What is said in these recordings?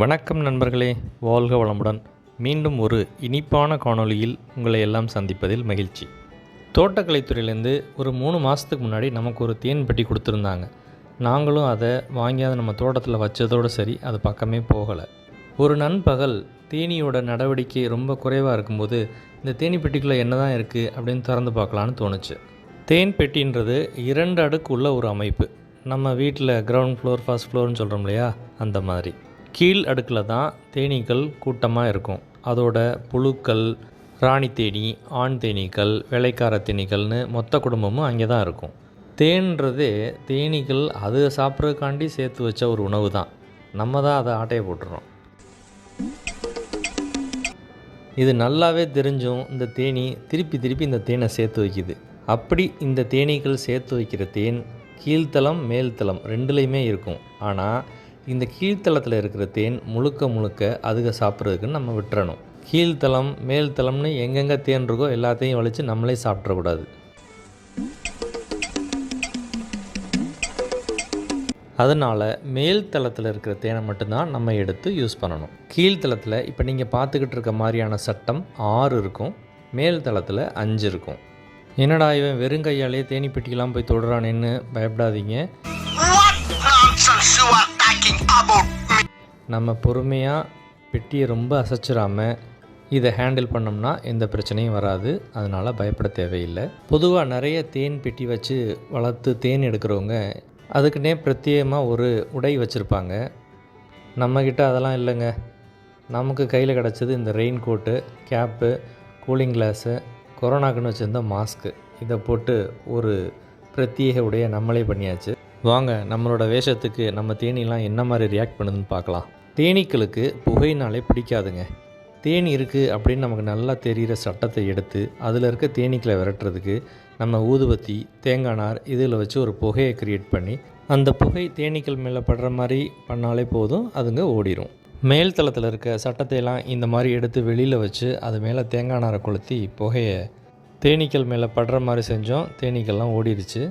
வணக்கம் நண்பர்களே வாழ்க வளமுடன். மீண்டும் ஒரு இனிப்பான காணொளியில் உங்களை எல்லாம் சந்திப்பதில் மகிழ்ச்சி. தோட்டக்கலைத்துறையிலேருந்து ஒரு மூணு மாதத்துக்கு முன்னாடி நமக்கு ஒரு தேன் பெட்டி கொடுத்துருந்தாங்க. நாங்களும் அதை வாங்கி அதை நம்ம தோட்டத்தில் வச்சதோடு சரி அது பக்கமே போகலை. ஒரு நண்பகல் தேனியோட நடவடிக்கை ரொம்ப குறைவாக இருக்கும்போது இந்த தேனி பெட்டிக்குள்ளே என்ன தான் இருக்குது அப்படின்னு திறந்து பார்க்கலான்னு தோணுச்சு. தேன் பெட்டின்றது இரண்டு அடுக்கு உள்ள ஒரு அமைப்பு. நம்ம வீட்டில் கிரவுண்ட் ஃப்ளோர் ஃபர்ஸ்ட் ஃப்ளோர்னு சொல்கிறோம் இல்லையா? அந்த மாதிரி. கீழ் அடுக்கில் தான் தேனீக்கள் கூட்டமாக இருக்கும். அதோட புழுக்கள் ராணி தேனி ஆண் தேனீக்கள் வேலைக்கார தேனீக்கள்னு மொத்த குடும்பமும் அங்கே தான் இருக்கும். தேன்றதே தேனீக்கள் அது சாப்பிட்றதுக்காண்டி சேர்த்து வச்ச ஒரு உணவு தான். நம்ம தான் அதை ஆட்டையை போட்டுறோம். இது நல்லாவே தெரிஞ்சும் இந்த தேனி திருப்பி திருப்பி இந்த தேனை சேர்த்து வைக்குது. அப்படி இந்த தேனீக்கள் சேர்த்து வைக்கிற தேன் கீழ்த்தளம் மேல்தளம் ரெண்டுலேயுமே இருக்கும். ஆனால் இந்த கீழ்த்தளத்தில் இருக்கிற தேன் முழுக்க முழுக்க அதுக சாப்பிட்றதுக்குன்னு நம்ம விட்டுறணும். கீழ்த்தளம் மேல்தளம்னு எங்கெங்கே தேன் இருக்கோ எல்லாத்தையும் வலித்து நம்மளே சாப்பிட்றக்கூடாது அதனால் மேல் தளத்தில் இருக்கிற தேனை மட்டும்தான் நம்ம எடுத்து யூஸ் பண்ணணும். கீழ்த்தளத்தில் இப்போ நீங்கள் பார்த்துக்கிட்டு இருக்க மாதிரியான சட்டம் ஆறு இருக்கும். மேல் தளத்தில் அஞ்சு இருக்கும். என்னடா இவன் வெறுங்கையாலே தேனி பெட்டிக்கெல்லாம் போய் தொடுறானேன்னு பயப்படாதீங்க. நம்ம பொறுமையாக பெட்டியை ரொம்ப அசைச்சிடாமல் இதை ஹேண்டில் பண்ணோம்னா எந்த பிரச்சனையும் வராது. அதனால் பயப்பட தேவையில்லை. பொதுவாக நிறைய தேன் பெட்டி வச்சு வளர்த்து தேன் எடுக்கிறவங்க அதுக்குன்னே பிரத்யேகமாக ஒரு உடை வச்சுருப்பாங்க. நம்மக்கிட்ட அதெல்லாம் இல்லைங்க. நமக்கு கையில் கிடச்சது இந்த rain coat cap cooling glass கொரோனாக்குன்னு வச்சுருந்த மாஸ்க்கு இதை போட்டு ஒரு பிரத்யேக உடைய நம்மளே பண்ணியாச்சு. வாங்க நம்மளோட வேஷத்துக்கு நம்ம தேனிலாம் என்ன மாதிரி ரியாக்ட் பண்ணுதுன்னு பார்க்கலாம். தேனீக்களுக்கு புகைனாலே பிடிக்காதுங்க. தேனி இருக்குது அப்படின்னு நமக்கு நல்லா தெரிகிற சட்டத்தை எடுத்து அதில் இருக்க தேனீக்களை விரட்டுறதுக்கு நம்ம ஊதுபத்தி தேங்காய் நார் இதில் வச்சு ஒரு புகையை க்ரியேட் பண்ணி அந்த புகை தேனீக்கள் மேலே படுற மாதிரி பண்ணாலே போதும் அதுங்க ஓடிடும் மேல் தளத்தில் இருக்க சட்டத்தையெல்லாம் இந்த மாதிரி எடுத்து வெளியில் வச்சு அது மேலே தேங்காய் நாரை கொளுத்தி புகையை தேனீக்கள் மேலே படுற மாதிரி செஞ்சோம் தேனீக்கள்லாம் ஓடிடுச்சு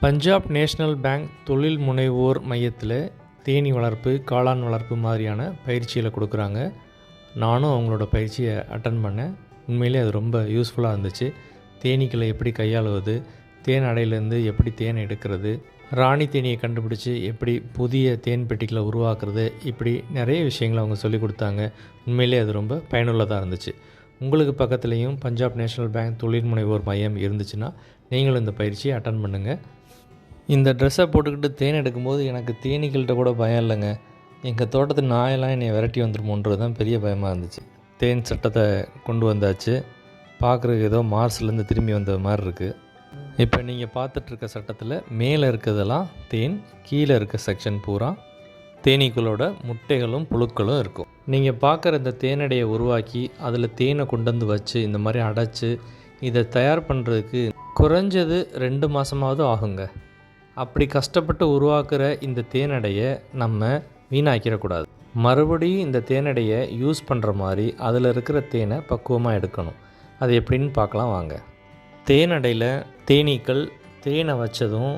பஞ்சாப் நேஷ்னல் பேங்க் தொழில் முனைவோர் மையத்தில் தேனீ வளர்ப்பு காளான் வளர்ப்பு மாதிரியான பயிற்சியில் கொடுக்குறாங்க. நானும் அவங்களோட பயிற்சியை அட்டன் பண்ணேன். உண்மையிலே அது ரொம்ப யூஸ்ஃபுல்லாக இருந்துச்சு. தேனீக்களை எப்படி கையாளுவது தேன் அடையிலேருந்து எப்படி தேன் எடுக்கிறது ராணி தேனியை கண்டுபிடிச்சி எப்படி புதிய தேன் பெட்டிகளை உருவாக்குறது இப்படி நிறைய விஷயங்களை அவங்க சொல்லிக் கொடுத்தாங்க. உண்மையிலே அது ரொம்ப பயனுள்ளதாக இருந்துச்சு. உங்களுக்கு பக்கத்துலேயும் பஞ்சாப் நேஷனல் பேங்க் தொழில் முனைவோர் மையம் இருந்துச்சுன்னா நீங்களும் இந்த பயிற்சியை அட்டன் பண்ணுங்கள் இந்த ட்ரெஸ்ஸை போட்டுக்கிட்டு தேன் எடுக்கும்போது எனக்கு தேனீக்கள்கிட்ட கூட பயம் இல்லைங்க. எங்கள் தோட்டத்து நாயெல்லாம் என்னை விரட்டி வந்துருமோன்றது தான் பெரிய பயமாக இருந்துச்சு. தேன் சட்டத்தை கொண்டு வந்தாச்சு. பார்க்குறதுக்கு ஏதோ மார்ஸ்லேருந்து திரும்பி வந்த மாதிரி இருக்குது இப்போ நீங்கள் பார்த்துட்ருக்க சட்டத்தில் மேலே இருக்கிறதெல்லாம் தேன் கீழே இருக்க செக்ஷன் பூரா தேனீக்களோட முட்டைகளும் புழுக்களும் இருக்கும். நீங்கள் பார்க்குற இந்த தேனடையை உருவாக்கி அதில் தேனை கொண்டு வந்து வச்சு இந்த மாதிரி அடைச்சி இதை தயார் பண்ணுறதுக்கு குறைஞ்சது ரெண்டு மாதமாவது ஆகுங்க. அப்படி கஷ்டப்பட்டு உருவாக்குற இந்த தேனடையை நம்ம வீணாக்கிடக்கூடாது. மறுபடியும் இந்த தேனடையை யூஸ் பண்ணுற மாதிரி அதில் இருக்கிற தேனை பக்குவமாக எடுக்கணும். அது எப்படின்னு பார்க்கலாம் வாங்க. தேனடையில் தேனீக்கள் தேனை வச்சதும்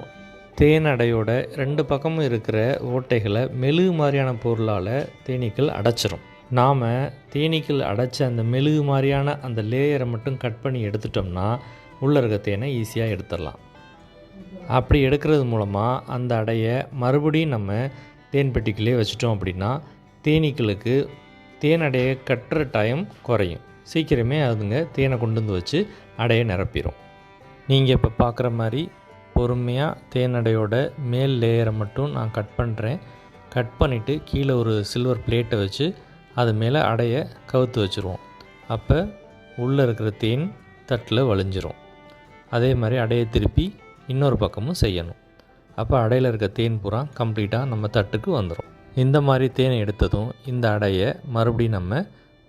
தேனடையோட ரெண்டு பக்கமும் இருக்கிற ஓட்டைகளை மெழுகு மாதிரியான பொருளால் தேனீக்கள் அடைச்சிரும். நாம் தேனீக்கள் அடைச்ச அந்த மெழுகு மாதிரியான அந்த லேயரை மட்டும் கட் பண்ணி எடுத்துட்டோம்னா உள்ளே இருக்க தேனை ஈஸியாக எடுத்துடலாம். அப்படி எடுக்கிறது மூலமாக அந்த அடையை மறுபடியும் நம்ம தேன் பெட்டிக்குள்ளே வச்சிட்டோம் அப்படின்னா தேனீக்களுக்கு தேன் அடையை கட்டுற டைம் குறையும். சீக்கிரமே அதுங்க தேனை கொண்டு வந்து வச்சு அடையை நிரப்பிடும் நீங்கள் இப்போ பார்க்குற மாதிரி பொறுமையாக தேனடையோட மேல் லேயரை மட்டும் நான் கட் பண்ணுறேன் கட் பண்ணிவிட்டு கீழே ஒரு சில்வர் பிளேட்டை வச்சு அது மேலே அடையை கவுத்து வச்சுருவோம். அப்போ உள்ளே இருக்கிற தேன் தட்டில் வழிஞ்சிரும். அதே மாதிரி அடையை திருப்பி இன்னொரு பக்கமும் செய்யணும். அப்போ அடையில் இருக்க தேன் பூரா கம்ப்ளீட்டாக நம்ம தட்டுக்கு வந்துடும் இந்த மாதிரி தேனை எடுத்ததும் இந்த அடையை மறுபடியும் நம்ம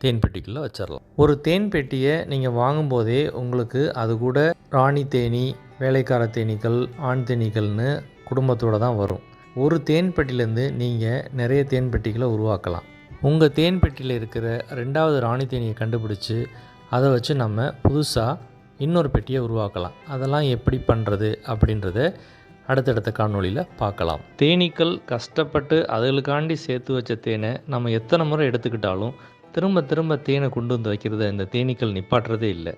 தேன் பெட்டிக்குள்ளே வச்சிடலாம் ஒரு தேன் பெட்டியை நீங்கள் வாங்கும்போதே உங்களுக்கு அது கூட ராணி தேனி வேலைக்கார தேனீக்கள் ஆண் தேனீக்கள்னு குடும்பத்தோடு தான் வரும். ஒரு தேன் பெட்டிலேருந்து நீங்கள் நிறைய தேன் பெட்டிகளை உருவாக்கலாம். உங்கள் தேன் பெட்டியில் இருக்கிற ரெண்டாவது ராணி தேனியை கண்டுபிடிச்சி அதை வச்சு நம்ம புதுசாக இன்னொரு பெட்டியை உருவாக்கலாம். அதெல்லாம் எப்படி பண்ணுறது அப்படின்றத அடுத்தடுத்த காணொளியில் பார்க்கலாம். தேனீக்கள் கஷ்டப்பட்டு அதுகளுக்காண்டி சேர்த்து வச்ச தேனை நம்ம எத்தனை முறை எடுத்துக்கிட்டாலும் திரும்ப திரும்ப தேனை கொண்டு வந்து வைக்கிறத இந்த தேனீக்கள் நிப்பாட்டுறதே இல்லை.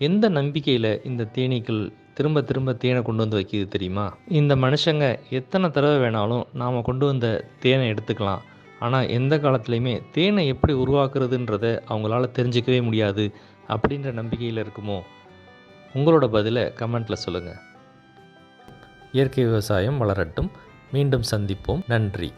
எந்த நம்பிக்கையில் இந்த தேனீக்கள் திரும்ப திரும்ப தேனை கொண்டு வந்து வைக்கிது தெரியுமா? இந்த மனுஷங்க எத்தனை தடவை வேணாலும் நாம் கொண்டு வந்த தேனை எடுத்துக்கலாம். ஆனால் எந்த காலத்துலேயுமே தேனை எப்படி உருவாக்குறதுன்றதை அவங்களால தெரிஞ்சிக்கவே முடியாது அப்படின்ற நம்பிக்கையில் இருக்குமோ? உங்களோட பதிலை கமெண்ட்டில் சொல்லுங்கள் இயற்கை விவசாயம் வளரட்டும். மீண்டும் சந்திப்போம். நன்றி.